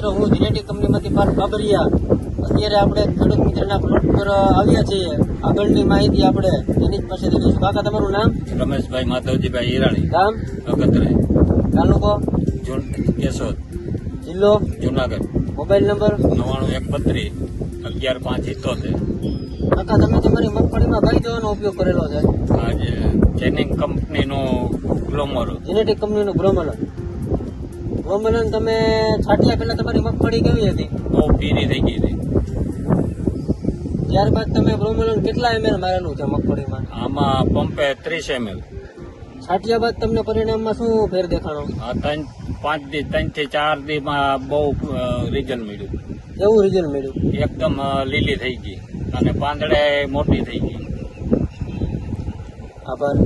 કંપનીમાંથી પાર્થ બાબરિયા અત્યારે આપણે ખેડૂત મિત્રના પ્લોટ પર આવ્યા છીએ. આગળની માહિતી આપણે એની જ પાસેથી લઈશું. કાકા તમારું નામ? રમેશભાઈ માધવજીભાઈ હિરાણી. ગામ? અગતરે. તાલુકો? કેશોદ. જિલ્લો? જુનાગઢ. Mobile number? નવ્વાણું એક બત્રીસ અગિયાર પાંચ ઇત્તોતેર કાકા તમે તમારી મગફળીમાં કઈ દવાનો ઉપયોગ કરેલો છે? આજે ચેનિંગ કંપનીનું ગ્લોમર. જેનેટિક કંપનીનું બ્રોમલન બ્રોમલન તમે છાંટ્યા પહેલા તમારી મગફળી કેવી હતી? બહુ પીરી થઈ ગઈ હતી. ત્યારબાદ તમે બ્રોમલન કેટલા એમએલ મારેલું છે મગફળીમાં આમાં પંપે ત્રીસ એમએલ છાંટ્યા બાદ તમને પરિણામમાં શું ફેર દેખાણો? ત્રણ પાંચ દી ત્રણથી ચાર દિવસમાં બહુ રિઝલ્ટ મળ્યું. કેવું રિઝલ્ટ મળ્યું? એકદમ લીલી થઈ ગઈ. અને પાંદડે મોટી થઈ ગઈ. આભાર